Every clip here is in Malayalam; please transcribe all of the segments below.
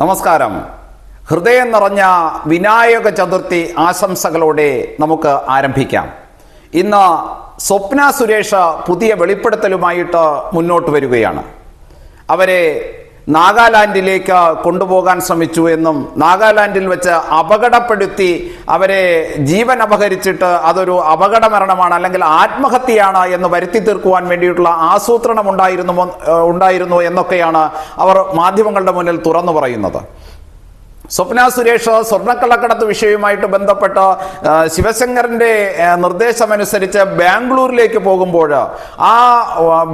നമസ്കാരം. ഹൃദയം നിറഞ്ഞ വിനായക ചതുർത്ഥി ആശംസകളോടെ നമുക്ക് ആരംഭിക്കാം. ഇന്ന് സ്വപ്ന സുരേഷ് പുതിയ വെളിപ്പെടുത്തലുമായിട്ട് മുന്നോട്ട് വരികയാണ്. അവരെ നാഗാലാൻഡിലേക്ക് കൊണ്ടുപോകാൻ ശ്രമിച്ചു എന്നും നാഗാലാൻഡിൽ വെച്ച് അപകടപ്പെടുത്തി അവരെ ജീവൻ അപഹരിച്ചിട്ട് അതൊരു അപകട മരണമാണ് അല്ലെങ്കിൽ ആത്മഹത്യയാണ് എന്ന് വരുത്തി തീർക്കുവാൻ വേണ്ടിയിട്ടുള്ള ആസൂത്രണം ഉണ്ടായിരുന്നു ഉണ്ടായിരുന്നു എന്നൊക്കെയാണ് അവർ മാധ്യമങ്ങളുടെ മുന്നിൽ തുറന്നു പറയുന്നത്. സ്വപ്ന സുരേഷ് സ്വർണക്കള്ളക്കടത്ത് വിഷയവുമായിട്ട് ബന്ധപ്പെട്ട് ശിവശങ്കറിന്റെ നിർദ്ദേശമനുസരിച്ച് ബാംഗ്ലൂരിലേക്ക് പോകുമ്പോൾ ആ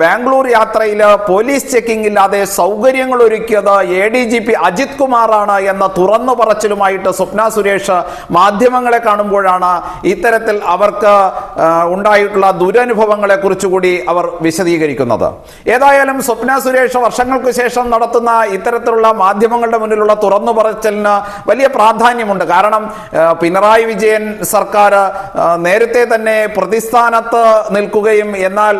ബാംഗ്ലൂർ യാത്രയിൽ പോലീസ് ചെക്കിംഗ് ഇല്ലാതെ സൗകര്യങ്ങൾ ഒരുക്കിയത് A D G P Ajith കുമാറാണ് എന്ന തുറന്നു പറച്ചിലുമായിട്ട് സ്വപ്ന സുരേഷ് മാധ്യമങ്ങളെ കാണുമ്പോഴാണ് ഇത്തരത്തിൽ അവർക്ക് ഉണ്ടായിട്ടുള്ള ദുരനുഭവങ്ങളെ കുറിച്ചുകൂടി അവർ വിശദീകരിക്കുന്നത്. ഏതായാലും സ്വപ്ന സുരേഷ് വർഷങ്ങൾക്ക് ശേഷം നടത്തുന്ന ഇത്തരത്തിലുള്ള മാധ്യമങ്ങളുടെ മുന്നിലുള്ള തുറന്നു പറച്ചലിന് വലിയ പ്രാധാന്യമുണ്ട്. കാരണം പിണറായി വിജയൻ സർക്കാർ നേരത്തെ തന്നെ പ്രതിസ്ഥാനത്ത് നിൽക്കുകയും എന്നാൽ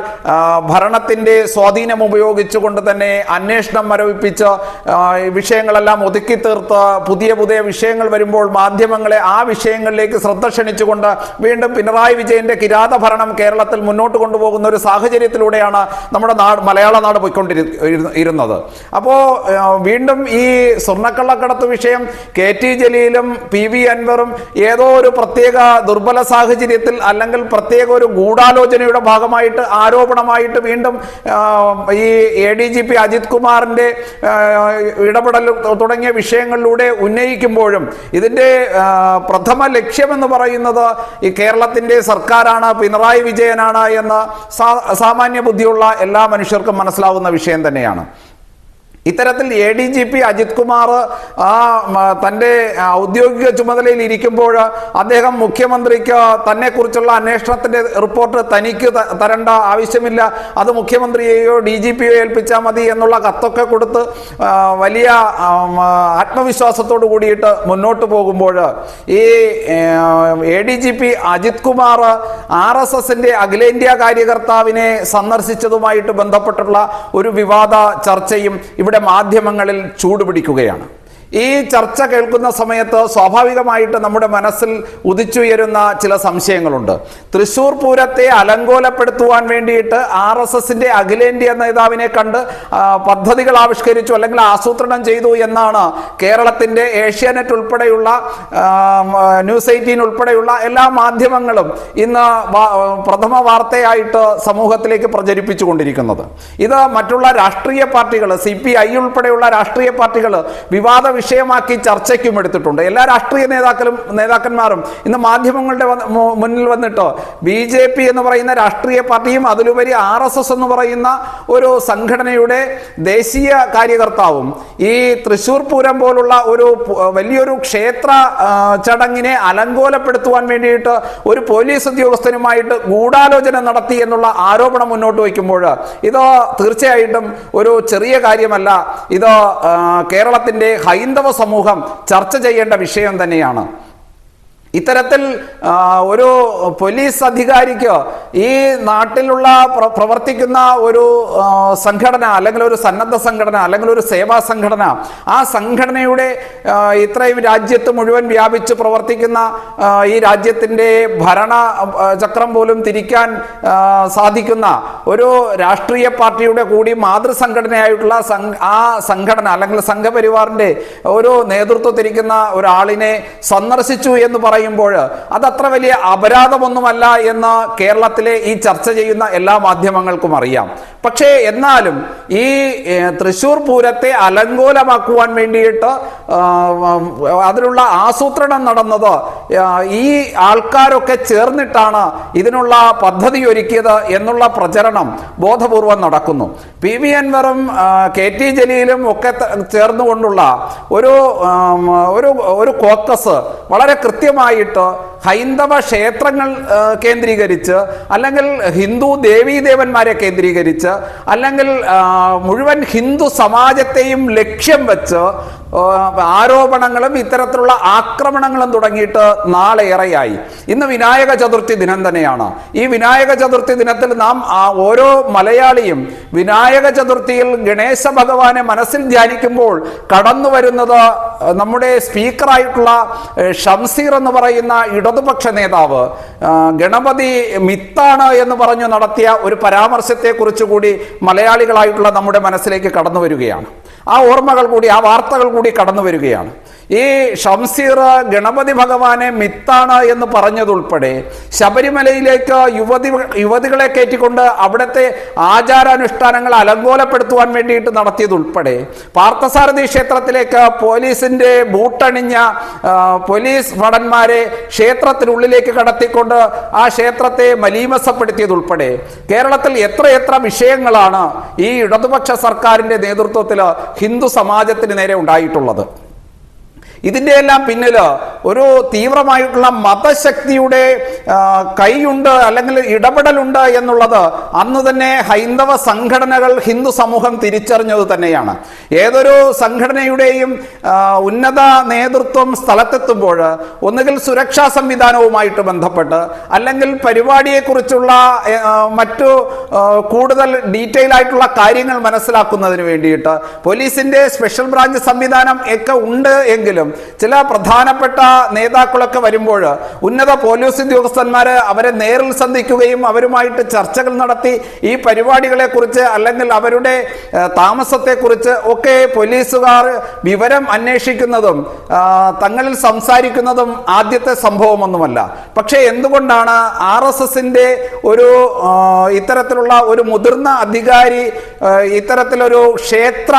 ഭരണത്തിന്റെ സ്വാധീനം ഉപയോഗിച്ചുകൊണ്ട് തന്നെ അന്വേഷണം മരവിപ്പിച്ച് വിഷയങ്ങളെല്ലാം ഒതുക്കി തീർത്ത് പുതിയ പുതിയ വിഷയങ്ങൾ വരുമ്പോൾ മാധ്യമങ്ങളെ ആ വിഷയങ്ങളിലേക്ക് ശ്രദ്ധ ക്ഷണിച്ചുകൊണ്ട് വീണ്ടും പിണറായി വിജയന്റെ കിരാത ഭരണം കേരളത്തിൽ മുന്നോട്ട് കൊണ്ടുപോകുന്ന ഒരു സാഹചര്യത്തിലൂടെയാണ് നമ്മുടെ നാട് മലയാള നാട് പോയിക്കൊണ്ടിരുന്നത് അപ്പോൾ വീണ്ടും ഈ സ്വർണക്കള്ളക്കടത്ത് വിഷയം കെ ടി ജലീലും പി വി അൻവറും ഏതോ ഒരു പ്രത്യേക ദുർബല സാഹചര്യത്തിൽ അല്ലെങ്കിൽ പ്രത്യേക ഒരു ഗൂഢാലോചനയുടെ ഭാഗമായിട്ട് ആരോപണമായിട്ട് വീണ്ടും ഈ A D G P Ajith കുമാറിന്റെ ഇടപെടൽ തുടങ്ങിയ വിഷയങ്ങളിലൂടെ ഉന്നയിക്കുമ്പോഴും ഇതിന്റെ പ്രഥമ ലക്ഷ്യമെന്ന് പറയുന്നത് ഈ കേരളത്തിന്റെ സർക്കാരാണ് പിണറായി വിജയനാണ് എന്ന് സാമാന്യ ബുദ്ധിയുള്ള എല്ലാ മനുഷ്യർക്കും മനസ്സിലാവുന്ന വിഷയം തന്നെയാണ്. ഇത്തരത്തിൽ A D G P Ajith Kumar ആ തന്റെ ഔദ്യോഗിക ചുമതലയിൽ ഇരിക്കുമ്പോൾ അദ്ദേഹം മുഖ്യമന്ത്രിക്ക് തന്നെക്കുറിച്ചുള്ള അന്വേഷണത്തിന്റെ റിപ്പോർട്ട് തനിക്ക് തരേണ്ട ആവശ്യമില്ല. അത് മുഖ്യമന്ത്രിയെയോ ഡി ജി പിയോ ഏൽപ്പിച്ചാൽ മതി എന്നുള്ള കത്തൊക്കെ കൊടുത്ത് വലിയ ആത്മവിശ്വാസത്തോടു കൂടിയിട്ട് മുന്നോട്ട് പോകുമ്പോൾ ഈ A D G P Ajith Kumar R S എസിന്റെ അഖിലേന്ത്യാ കാര്യകർത്താവിനെ സന്ദർശിച്ചതുമായിട്ട് ബന്ധപ്പെട്ടുള്ള ഒരു വിവാദ ചർച്ചയും ഇവിടെ മാധ്യമങ്ങളിൽ ചൂടുപിടിക്കുകയാണ്. ഈ ചർച്ച കേൾക്കുന്ന സമയത്ത് സ്വാഭാവികമായിട്ട് നമ്മുടെ മനസ്സിൽ ഉദിച്ചുയരുന്ന ചില സംശയങ്ങളുണ്ട്. തൃശൂർ പൂരത്തെ അലങ്കോലപ്പെടുത്തുവാൻ വേണ്ടിയിട്ട് ആർ എസ് എസിന്റെ അഖിലേന്ത്യാ നേതാവിനെ കണ്ട് പദ്ധതികൾ ആവിഷ്കരിച്ചു അല്ലെങ്കിൽ ആസൂത്രണം ചെയ്തു എന്നാണ് കേരളത്തിന്റെ ഏഷ്യാനെറ്റ് ഉൾപ്പെടെയുള്ള ന്യൂസ് എയ്റ്റീൻ ഉൾപ്പെടെയുള്ള എല്ലാ മാധ്യമങ്ങളും ഇന്ന് പ്രഥമ വാർത്തയായിട്ട് സമൂഹത്തിലേക്ക് പ്രചരിപ്പിച്ചു കൊണ്ടിരിക്കുന്നത് ഇത് മറ്റുള്ള രാഷ്ട്രീയ പാർട്ടികൾ സി പി ഐ ഉൾപ്പെടെയുള്ള രാഷ്ട്രീയ പാർട്ടികൾ വിവാദ വിഷയമാക്കി ചർച്ചയ്ക്കും എടുത്തിട്ടുണ്ട്. എല്ലാ രാഷ്ട്രീയ നേതാക്കളും നേതാക്കന്മാരും ഇന്ന് മാധ്യമങ്ങളുടെ മുന്നിൽ വന്നിട്ടോ ബി ജെ പി എന്ന് പറയുന്ന രാഷ്ട്രീയ പാർട്ടിയും അതിലുപരി ആർ എസ് എസ് എന്ന് പറയുന്ന ഒരു സംഘടനയുടെ ദേശീയ കാര്യകർത്താവും ഈ തൃശൂർ പൂരം പോലുള്ള ഒരു വലിയൊരു ക്ഷേത്ര ചടങ്ങിനെ അലങ്കോലപ്പെടുത്തുവാൻ വേണ്ടിയിട്ട് ഒരു പോലീസ് ഉദ്യോഗസ്ഥനുമായിട്ട് ഗൂഢാലോചന നടത്തി എന്നുള്ള ആരോപണം മുന്നോട്ട് വയ്ക്കുമ്പോൾ ഇത് തീർച്ചയായിട്ടും ഒരു ചെറിയ കാര്യമല്ല. ഇത് കേരളത്തിന്റെ കേരളത്തിന്റെ ഹൈന്ദവ സമൂഹം ചർച്ച ചെയ്യേണ്ട വിഷയം തന്നെയാണ്. ഇത്തരത്തിൽ ഒരു പോലീസ് അധികാരിക്കോ ഈ നാട്ടിലുള്ള പ്രവർത്തിക്കുന്ന ഒരു സംഘടന അല്ലെങ്കിൽ ഒരു സന്നദ്ധ സംഘടന അല്ലെങ്കിൽ ഒരു സേവാ സംഘടന ആ സംഘടനയുടെ ഇത്രയും രാജ്യത്ത് മുഴുവൻ വ്യാപിച്ച് പ്രവർത്തിക്കുന്ന ഈ രാജ്യത്തിന്റെ ഭരണ ചക്രം പോലും തിരിക്കാൻ സാധിക്കുന്ന ഒരു രാഷ്ട്രീയ പാർട്ടിയുടെ കൂടി മാതൃസംഘടനയായിട്ടുള്ള ആ സംഘടന അല്ലെങ്കിൽ സംഘപരിവാറിന്റെ ഒരു നേതൃത്വത്തിരിക്കുന്ന ഒരാളിനെ സന്ദർശിച്ചു എന്ന് പറയുമ്പോൾ അതത്ര വലിയ അപരാധമൊന്നുമല്ല എന്ന് കേരളത്തിലെ ഈ ചർച്ച ചെയ്യുന്ന എല്ലാ മാധ്യമങ്ങൾക്കും അറിയാം. പക്ഷേ എന്നാലും ഈ തൃശൂർ പൂരത്തെ അലങ്കോലമാക്കുവാൻ വേണ്ടിയിട്ട് അതിനുള്ള ആസൂത്രണം നടന്നത് ഈ ആൾക്കാരൊക്കെ ചേർന്നിട്ടാണ് ഇതിനുള്ള പദ്ധതി ഒരുക്കിയത് എന്നുള്ള പ്രചരണം ബോധപൂർവം നടക്കുന്നു. പി വി അൻവറും കെ ടി ജലീലും ഒക്കെ ചേർന്നുകൊണ്ടുള്ള ഒരു ഒരു ഒരു കോക്കസ് വളരെ കൃത്യമായിട്ട് ഹൈന്ദവ ക്ഷേത്രങ്ങൾ കേന്ദ്രീകരിച്ച് അല്ലെങ്കിൽ ഹിന്ദു ദേവീദേവന്മാരെ കേന്ദ്രീകരിച്ച് അല്ലെങ്കിൽ മുഴുവൻ ഹിന്ദു സമാജത്തെയും ലക്ഷ്യം വെച്ച് ആരോപണങ്ങളും ഇത്തരത്തിലുള്ള ആക്രമണങ്ങളും തുടങ്ങിയിട്ട് നാളേറെയായി ഇന്ന് വിനായക ചതുർത്ഥി ദിനം തന്നെയാണ്. ഈ വിനായക ചതുർത്ഥി ദിനത്തിൽ നാം ഓരോ മലയാളിയും വിനായക ചതുർത്ഥിയിൽ ഗണേശ ഭഗവാനെ മനസ്സിൽ ധ്യാനിക്കുമ്പോൾ കടന്നു വരുന്നത് നമ്മുടെ സ്പീക്കറായിട്ടുള്ള ഷംസീർ എന്ന് പറയുന്ന ഇടതുപക്ഷ നേതാവ് ഗണപതി മിത്താണ് എന്ന് പറഞ്ഞു നടത്തിയ ഒരു പരാമർശത്തെ കുറിച്ചുകൂടി മലയാളികളായിട്ടുള്ള നമ്മുടെ മനസ്സിലേക്ക് കടന്നു വരികയാണ്. ആ ഓർമ്മകൾ കൂടി ആ വാർത്തകൾ കൂടി കടന്നു വരികയാണ്. ഈ ഷംസീർ ഗണപതി ഭഗവാനെ മിത്താണ് എന്ന് പറഞ്ഞതുൾപ്പെടെ ശബരിമലയിലേക്ക് യുവതി യുവതികളെ കയറ്റിക്കൊണ്ട് അവിടുത്തെ ആചാരാനുഷ്ഠാനങ്ങൾ അലങ്കോലപ്പെടുത്തുവാൻ വേണ്ടിയിട്ട് നടത്തിയതുൾപ്പെടെ പാർത്ഥസാരഥി ക്ഷേത്രത്തിലേക്ക് പോലീസിന്റെ ബൂട്ടണിഞ്ഞ പോലീസ് ഭടന്മാരെ ക്ഷേത്രത്തിനുള്ളിലേക്ക് കടത്തിക്കൊണ്ട് ആ ക്ഷേത്രത്തെ മലീമസപ്പെടുത്തിയതുൾപ്പെടെ കേരളത്തിൽ എത്രയെത്ര വിഷയങ്ങളാണ് ഈ ഇടതുപക്ഷ സർക്കാരിന്റെ നേതൃത്വത്തിൽ ഹിന്ദു സമാജത്തിന് നേരെ ഉണ്ടായിട്ടുള്ളത്. ഇതിന്റെ എല്ലാം പിന്നിൽ ഒരു തീവ്രമായിട്ടുള്ള മതശക്തിയുടെ കൈയുണ്ട് അല്ലെങ്കിൽ ഇടപെടലുണ്ട് എന്നുള്ളത് അന്ന് തന്നെ ഹൈന്ദവ സംഘടനകൾ ഹിന്ദു സമൂഹം തിരിച്ചറിഞ്ഞത് തന്നെയാണ്. ഏതൊരു സംഘടനയുടെയും ഉന്നത നേതൃത്വം സ്ഥലത്തെത്തുമ്പോൾ ഒന്നുകിൽ സുരക്ഷാ സംവിധാനവുമായിട്ട് ബന്ധപ്പെട്ട് അല്ലെങ്കിൽ പരിപാടിയെക്കുറിച്ചുള്ള മറ്റു കൂടുതൽ ഡീറ്റെയിൽ ആയിട്ടുള്ള കാര്യങ്ങൾ മനസ്സിലാക്കുന്നതിന് വേണ്ടിയിട്ട് പോലീസിന്റെ സ്പെഷ്യൽ ബ്രാഞ്ച് സംവിധാനം ഒക്കെ ഉണ്ട് എങ്കിലും ചില പ്രധാനപ്പെട്ട നേതാക്കളൊക്കെ വരുമ്പോൾ ഉന്നത പോലീസ് ഉദ്യോഗസ്ഥന്മാർ അവരെ നേരിൽ സന്ധിക്കുകയും അവരുമായിട്ട് ചർച്ചകൾ നടത്തി ഈ പരിപാടികളെ കുറിച്ച് അല്ലെങ്കിൽ അവരുടെ താമസത്തെക്കുറിച്ച് ഒക്കെ പോലീസുകാർ വിവരം അന്വേഷിക്കുന്നതും തങ്ങളിൽ സംസാരിക്കുന്നതും ആദ്യത്തെ സംഭവമൊന്നുമല്ല. പക്ഷേ എന്തുകൊണ്ടാണ് ആർ എസ് എസിന്റെ ഒരു ഇത്തരത്തിലുള്ള ഒരു മുതിർന്ന അധികാരി ഇത്തരത്തിലൊരു ക്ഷേത്ര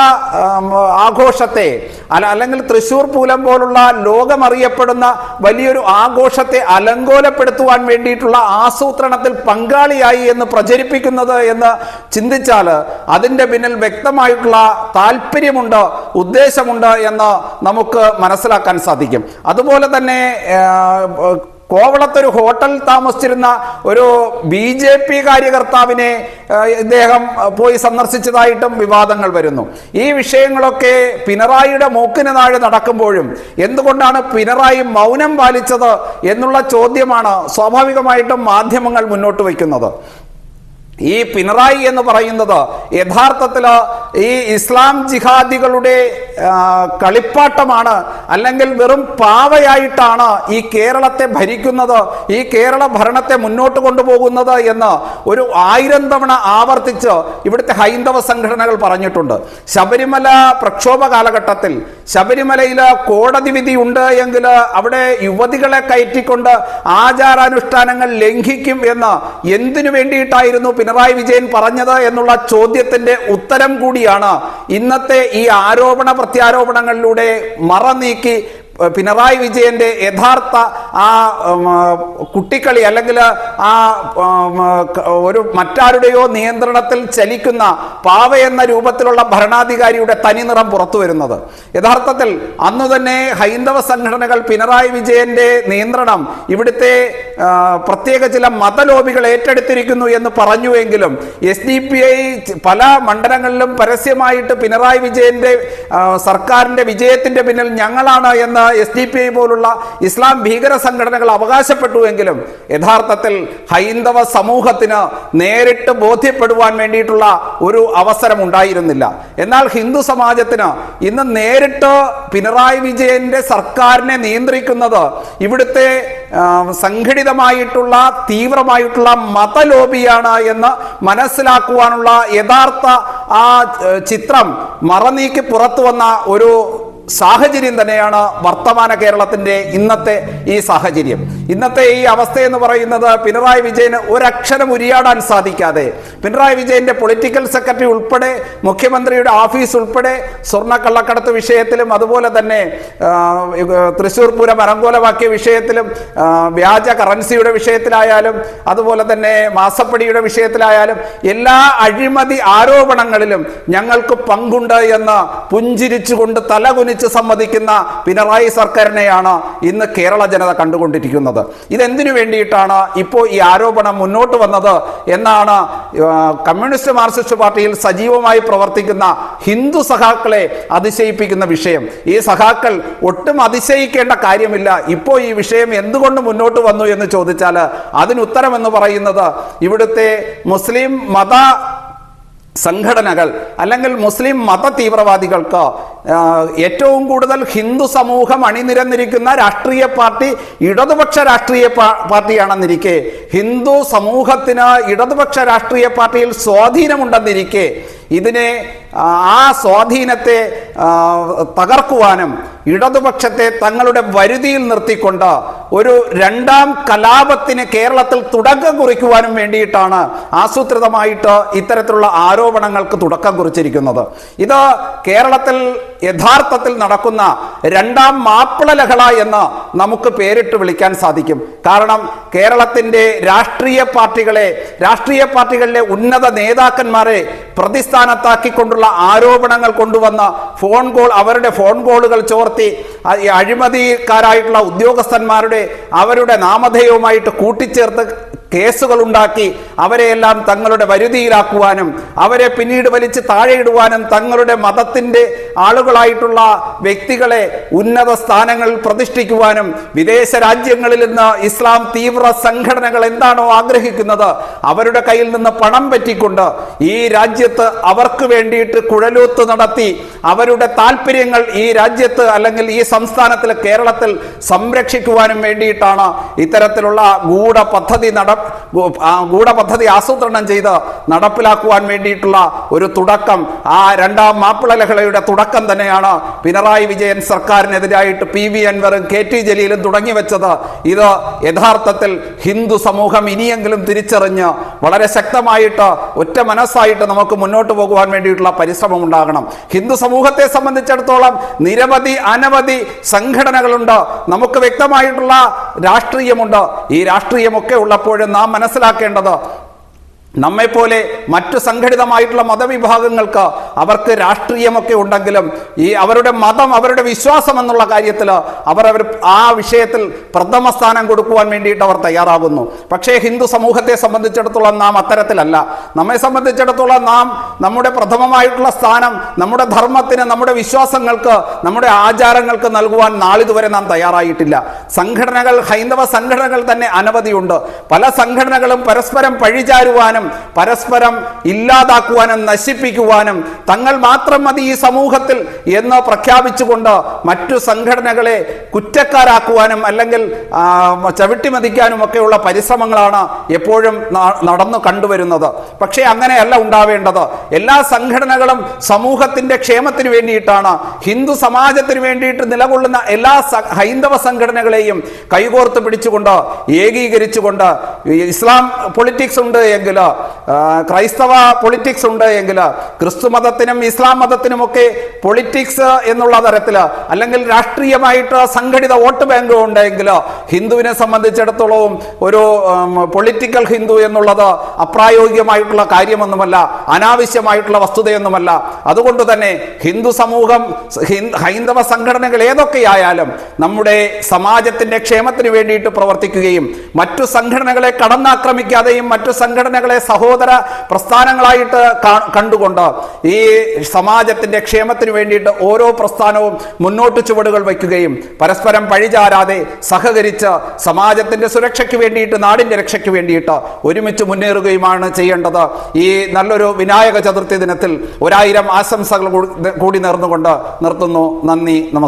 ആഘോഷത്തെ അല്ല അല്ലെങ്കിൽ തൃശൂർ പൂലം പോലുള്ള ലോകമറിയപ്പെടുന്ന വലിയൊരു ആഘോഷത്തെ അലങ്കോലപ്പെടുത്തുവാൻ വേണ്ടിയിട്ടുള്ള ആസൂത്രണത്തിൽ പങ്കാളിയായി എന്ന് പ്രചരിപ്പിക്കുന്നത് എന്ന് ചിന്തിച്ചാൽ അതിന്റെ പിന്നിൽ വ്യക്തമായിട്ടുള്ള താല്പര്യമുണ്ട് ഉദ്ദേശമുണ്ട് എന്ന് നമുക്ക് മനസ്സിലാക്കാൻ സാധിക്കും. അതുപോലെ തന്നെ കോവളത്തൊരു ഹോട്ടൽ താമസിച്ചിരുന്ന ഒരു ബി ജെ പി കാര്യകർത്താവിനെ ഇദ്ദേഹം പോയി സന്ദർശിച്ചതായിട്ടും വിവാദങ്ങൾ വരുന്നു. ഈ വിഷയങ്ങളൊക്കെ പിണറായിയുടെ മൂക്കിന് താഴെ നടക്കുമ്പോഴും എന്തുകൊണ്ടാണ് പിണറായി മൗനം പാലിച്ചത് എന്നുള്ള ചോദ്യമാണ് സ്വാഭാവികമായിട്ടും മാധ്യമങ്ങൾ മുന്നോട്ട് വയ്ക്കുന്നത്. ഈ പിണറായി എന്ന് പറയുന്നത് യഥാർത്ഥത്തിൽ ഈ ഇസ്ലാം ജിഹാദികളുടെ കളിപ്പാട്ടമാണ് അല്ലെങ്കിൽ വെറും പാവയായിട്ടാണ് ഈ കേരളത്തെ ഭരിക്കുന്നത് ഈ കേരള ഭരണത്തെ മുന്നോട്ട് കൊണ്ടുപോകുന്നത് എന്ന് ഒരു ആയിരം തവണ ആവർത്തിച്ച് ഇവിടുത്തെ ഹൈന്ദവ സംഘടനകൾ പറഞ്ഞിട്ടുണ്ട്. ശബരിമല പ്രക്ഷോഭ കാലഘട്ടത്തിൽ ശബരിമലയിൽ കോടതി വിധി ഉണ്ട് എങ്കിൽ അവിടെ യുവതികളെ കയറ്റിക്കൊണ്ട് ആചാരാനുഷ്ഠാനങ്ങൾ ലംഘിക്കും എന്ന് എന്തിനു വേണ്ടിയിട്ടായിരുന്നു പിണറായി വിജയൻ പറഞ്ഞത് എന്നുള്ള ചോദ്യത്തിന്റെ ഉത്തരം കൂടിയാണ് ഇന്നത്തെ ഈ ആരോപണ പ്രത്യാരോപണങ്ങളിലൂടെ മറ നീക്കി പിണറായി വിജയന്റെ യഥാർത്ഥ ആ കുട്ടിക്കളി അല്ലെങ്കിൽ ആ ഒരു മറ്റാരുടെയോ നിയന്ത്രണത്തിൽ ചലിക്കുന്ന പാവ എന്ന രൂപത്തിലുള്ള ഭരണാധികാരിയുടെ തനിനിറം പുറത്തു വരുന്നത്. യഥാർത്ഥത്തിൽ അന്ന് തന്നെ ഹൈന്ദവ സംഘടനകൾ പിണറായി വിജയന്റെ നിയന്ത്രണം ഇവിടുത്തെ പ്രത്യേക ചില മതലോബികൾ ഏറ്റെടുത്തിരിക്കുന്നു എന്ന് പറഞ്ഞുവെങ്കിലും എസ് ഡി പി ഐ പല മണ്ഡലങ്ങളിലും പരസ്യമായിട്ട് പിണറായി വിജയന്റെ സർക്കാരിന്റെ വിജയത്തിന്റെ പിന്നിൽ ഞങ്ങളാണ് എന്ന് എസ് ഡി പി ഐ പോലുള്ള ഇസ്ലാം ഭീകര സംഘടനകൾ അവകാശപ്പെട്ടുവെങ്കിലും യഥാർത്ഥത്തിൽ ഹൈന്ദവ സമൂഹത്തിന് നേരിട്ട് ബോധ്യപ്പെടുവാൻ വേണ്ടിയിട്ടുള്ള ഒരു അവസരം ഉണ്ടായിരുന്നില്ല എന്നാൽ ഹിന്ദു സമാജത്തിന് ഇന്ന് നേരിട്ട് പിണറായി വിജയന്റെ സർക്കാരിനെ നിയന്ത്രിക്കുന്നത് ഇവിടുത്തെ സംഘടിതമായിട്ടുള്ള തീവ്രമായിട്ടുള്ള മതലോബിയാണ് എന്ന് മനസ്സിലാക്കുവാനുള്ള യഥാർത്ഥ ആ ചിത്രം മറനീക്കി പുറത്തു വന്ന ഒരു സാഹചര്യം തന്നെയാണ് വർത്തമാന കേരളത്തിന്റെ ഇന്നത്തെ ഈ സാഹചര്യം. ഇന്നത്തെ ഈ അവസ്ഥ എന്ന് പറയുന്നത് പിണറായി വിജയന് ഒരക്ഷരം ഉരിയാടാൻ സാധിക്കാതെ. പിണറായി വിജയന്റെ പൊളിറ്റിക്കൽ സെക്രട്ടറി ഉൾപ്പെടെ മുഖ്യമന്ത്രിയുടെ ഓഫീസ് ഉൾപ്പെടെ സ്വർണക്കള്ളക്കടത്ത് വിഷയത്തിലും അതുപോലെ തന്നെ തൃശൂർ പൂരം അരങ്കോലമാക്കിയ വിഷയത്തിലും വ്യാജ കറൻസിയുടെ വിഷയത്തിലായാലും അതുപോലെ തന്നെ മാസപ്പടിയുടെ വിഷയത്തിലായാലും എല്ലാ അഴിമതി ആരോപണങ്ങളിലും ഞങ്ങൾക്ക് പങ്കുണ്ട് എന്ന് പുഞ്ചിരിച്ചുകൊണ്ട് തലകുനിച്ച് സമ്മതിക്കുന്ന പിണറായി സർക്കാരിനെയാണ് ഇന്ന് കേരള ജനത കണ്ടുകൊണ്ടിരിക്കുന്നത്. ചോദിക്കുന്നത് ഇതെന്തിനു വേണ്ടിയിട്ടാണ് ഇപ്പോൾ ഈ ആരോപണം മുന്നോട്ട് വന്നത് എന്നാണ് കമ്മ്യൂണിസ്റ്റ് മാർക്സിസ്റ്റ് പാർട്ടിയിൽ സജീവമായി പ്രവർത്തിക്കുന്ന ഹിന്ദു സഖാക്കളെ അതിശയിപ്പിക്കുന്ന വിഷയം. ഈ സഖാക്കൾ ഒട്ടും അതിശയിക്കേണ്ട കാര്യമില്ല. ഇപ്പോൾ ഈ വിഷയം എന്തുകൊണ്ട് മുന്നോട്ട് വന്നു എന്ന് ചോദിച്ചാൽ അതിനുത്തരമെന്ന് പറയുന്നത് ഇവിടുത്തെ മുസ്ലിം മത സംഘടനകൾ അല്ലെങ്കിൽ മുസ്ലിം മത തീവ്രവാദികൾക്ക് ഏറ്റവും കൂടുതൽ ഹിന്ദു സമൂഹം അണിനിരന്നിരിക്കുന്ന രാഷ്ട്രീയ പാർട്ടി ഇടതുപക്ഷ രാഷ്ട്രീയ പാർട്ടിയാണെന്നിരിക്കെ ഹിന്ദു സമൂഹത്തിന് ഇടതുപക്ഷ രാഷ്ട്രീയ പാർട്ടിയിൽ സ്വാധീനമുണ്ടെന്നിരിക്കെ ഇതിനെ ആ, സ്വാധീനത്തെ തകർക്കുവാനും ഇടതുപക്ഷത്തെ തങ്ങളുടെ വരുതിയിൽ നിർത്തിക്കൊണ്ട് ഒരു രണ്ടാം കലാപത്തിന് കേരളത്തിൽ തുടക്കം കുറിക്കുവാനും വേണ്ടിയിട്ടാണ് ആസൂത്രിതമായിട്ട് ഇത്തരത്തിലുള്ള ആരോപണങ്ങൾക്ക് തുടക്കം കുറിച്ചിരിക്കുന്നത്. ഇത് കേരളത്തിൽ യഥാർത്ഥത്തിൽ നടക്കുന്ന രണ്ടാം മാപ്പിള ലഹള എന്ന് നമുക്ക് പേരിട്ട് വിളിക്കാൻ സാധിക്കും. കാരണം കേരളത്തിന്റെ രാഷ്ട്രീയ പാർട്ടികളെ രാഷ്ട്രീയ പാർട്ടികളിലെ ഉന്നത നേതാക്കന്മാരെ പ്രതിസ്ഥാനത്താക്കിക്കൊണ്ടുള്ള ആരോപണങ്ങൾ കൊണ്ടുവന്ന് ഫോൺ കോൾ അവരുടെ ഫോൺ കോളുകൾ ചോർത്തി അഴിമതിക്കാരായിട്ടുള്ള ഉദ്യോഗസ്ഥന്മാരുടെ അവരുടെ നാമധേയവുമായിട്ട് കൂട്ടിച്ചേർത്ത് കേസുകൾ ഉണ്ടാക്കി അവരെയെല്ലാം തങ്ങളുടെ വരുതിയിലാക്കുവാനും അവരെ പിന്നീട് വലിച്ച് താഴെയിടുവാനും തങ്ങളുടെ മതത്തിന്റെ ആളുകളായിട്ടുള്ള വ്യക്തികളെ ഉന്നത സ്ഥാനങ്ങളിൽ പ്രതിഷ്ഠിക്കുവാനും വിദേശ രാജ്യങ്ങളിൽ നിന്ന് ഇസ്ലാം തീവ്ര സംഘടനകൾ എന്താണോ ആഗ്രഹിക്കുന്നത് അവരുടെ കയ്യിൽ നിന്ന് പണം പറ്റിക്കൊണ്ട് ഈ രാജ്യത്ത് അവർക്ക് വേണ്ടിയിട്ട് കുഴലൂത്ത് നടത്തി അവരുടെ താല്പര്യങ്ങൾ ഈ രാജ്യത്ത് അല്ലെങ്കിൽ ഈ സംസ്ഥാനത്തിൽ കേരളത്തിൽ സംരക്ഷിക്കുവാനും വേണ്ടിയിട്ടാണ് ഇത്തരത്തിലുള്ള ഗൂഢ പദ്ധതി നട ഗൂ- ആ ഗൂഢ പദ്ധതി ആസൂത്രണം ചെയ്ത് നടപ്പിലാക്കുവാൻ വേണ്ടിയിട്ടുള്ള ഒരു തുടക്കം. ആ രണ്ടാം മാപ്പിള ലഹളയുടെ തുടക്കം തന്നെയാണ് പിണറായി വിജയൻ സർക്കാരിനെതിരായിട്ട് പി വി അൻവറും കെ ടി ജലീലും തുടങ്ങി വെച്ചത്. ഇത് യഥാർത്ഥത്തിൽ ഹിന്ദു സമൂഹം ഇനിയെങ്കിലും തിരിച്ചറിഞ്ഞ് വളരെ ശക്തമായിട്ട് ഒറ്റ മനസ്സായിട്ട് നമുക്ക് മുന്നോട്ട് പോകുവാൻ വേണ്ടിയിട്ടുള്ള പരിശ്രമം ഉണ്ടാകണം. ഹിന്ദു സമൂഹത്തെ സംബന്ധിച്ചിടത്തോളം നിരവധി അനവധി സംഘടനകളുണ്ട്. നമുക്ക് വ്യക്തമായിട്ടുള്ള രാഷ്ട്രീയമുണ്ട്. ഈ രാഷ്ട്രീയമൊക്കെ ഉള്ളപ്പോഴും നാം മനസ്സിലാക്കേണ്ടത് നമ്മെപ്പോലെ മറ്റു സംഘടിതമായിട്ടുള്ള മതവിഭാഗങ്ങൾക്ക് അവർക്ക് രാഷ്ട്രീയമൊക്കെ ഉണ്ടെങ്കിലും ഈ അവരുടെ മതം അവരുടെ വിശ്വാസം എന്നുള്ള കാര്യത്തിൽ അവർ അവർ ആ വിഷയത്തിൽ പ്രഥമ സ്ഥാനം കൊടുക്കുവാൻ വേണ്ടിയിട്ട് അവർ തയ്യാറാകുന്നു. പക്ഷേ ഹിന്ദു സമൂഹത്തെ സംബന്ധിച്ചിടത്തോളം നാം അത്തരത്തിലല്ല. നമ്മെ സംബന്ധിച്ചിടത്തോളം നാം നമ്മുടെ പ്രഥമമായിട്ടുള്ള സ്ഥാനം നമ്മുടെ ധർമ്മത്തിന് നമ്മുടെ വിശ്വാസങ്ങൾക്ക് നമ്മുടെ ആചാരങ്ങൾക്ക് നൽകുവാൻ നാളിതുവരെ നാം തയ്യാറായിട്ടില്ല. സംഘടനകൾ ഹൈന്ദവ സംഘടനകൾ തന്നെ അനവധിയുണ്ട്. പല സംഘടനകളും പരസ്പരം പഴിചാരുവാനും പരസ്പരം ഇല്ലാതാക്കുവാനും നശിപ്പിക്കുവാനും തങ്ങൾ മാത്രം മതി ഈ സമൂഹത്തിൽ എന്ന് പ്രഖ്യാപിച്ചുകൊണ്ട് മറ്റു സംഘടനകളെ കുറ്റക്കാരാക്കുവാനും അല്ലെങ്കിൽ ചവിട്ടി ചവിട്ടിമതിക്കാനും ഒക്കെയുള്ള പരിശ്രമങ്ങളാണ് എപ്പോഴും നടന്നു കണ്ടുവരുന്നത്. പക്ഷേ അങ്ങനെയല്ല ഉണ്ടാവേണ്ടത്. എല്ലാ സംഘടനകളും സമൂഹത്തിന്റെ ക്ഷേമത്തിന് വേണ്ടിയിട്ടാണ്. ഹിന്ദു സമാജത്തിന് വേണ്ടിയിട്ട് നിലകൊള്ളുന്ന എല്ലാ ഹൈന്ദവ സംഘടനകളെയും കൈകോർത്ത് പിടിച്ചുകൊണ്ട് ഏകീകരിച്ചുകൊണ്ട് ഇസ്ലാം പൊളിറ്റിക്സ് ഉണ്ട് എങ്കിൽ ആ, ക്രൈസ്തവ പൊളിറ്റിക്സ് ഉണ്ട് എങ്കിൽ ക്രിസ്തു മതത്തിനും ഇസ്ലാം മതത്തിനുമൊക്കെ പൊളിറ്റിക്സ് എന്നുള്ള തരത്തിൽ അല്ലെങ്കിൽ രാഷ്ട്രീയമായിട്ട് സംഘടിത വോട്ട് ബാങ്ക് ഉണ്ടെങ്കിൽ ഹിന്ദുവിനെ സംബന്ധിച്ചിടത്തോളം ഒരു പൊളിറ്റിക്കൽ ഹിന്ദു എന്നുള്ളത് അപ്രായോഗികമായിട്ടുള്ള കാര്യമൊന്നുമല്ല അനാവശ്യമായിട്ടുള്ള വസ്തുതയൊന്നുമല്ല. അതുകൊണ്ട് തന്നെ ഹിന്ദു സമൂഹം ഹൈന്ദവ സംഘടനകൾ ഏതൊക്കെയായാലും നമ്മുടെ സമാജത്തിന്റെ ക്ഷേമത്തിന് വേണ്ടിയിട്ട് പ്രവർത്തിക്കുകയും മറ്റു സംഘടനകളെ കടന്നാക്രമിക്കാതെയും മറ്റു സംഘടനകളെ സഹോദര പ്രസ്ഥാനങ്ങളായിട്ട് കണ്ടുകൊണ്ട് ഈ സമാജത്തിന്റെ ക്ഷേമത്തിന് വേണ്ടിയിട്ട് ഓരോ പ്രസ്ഥാനവും മുന്നോട്ട് ചുവടുകൾ വയ്ക്കുകയും പരസ്പരം പഴിചാരാതെ സഹകരിച്ച് സമാജത്തിന്റെ സുരക്ഷയ്ക്ക് വേണ്ടിയിട്ട് നാടിന്റെ രക്ഷയ്ക്ക് വേണ്ടിയിട്ട് ഒരുമിച്ച് മുന്നേറുകയുമാണ് ചെയ്യേണ്ടത്. ഈ നല്ലൊരു വിനായക ചതുർത്ഥി ദിനത്തിൽ ഒരായിരം ആശംസകൾ കൂടി നേർന്നുകൊണ്ട് നിർത്തുന്നു. നന്ദി നമസ്കാരം.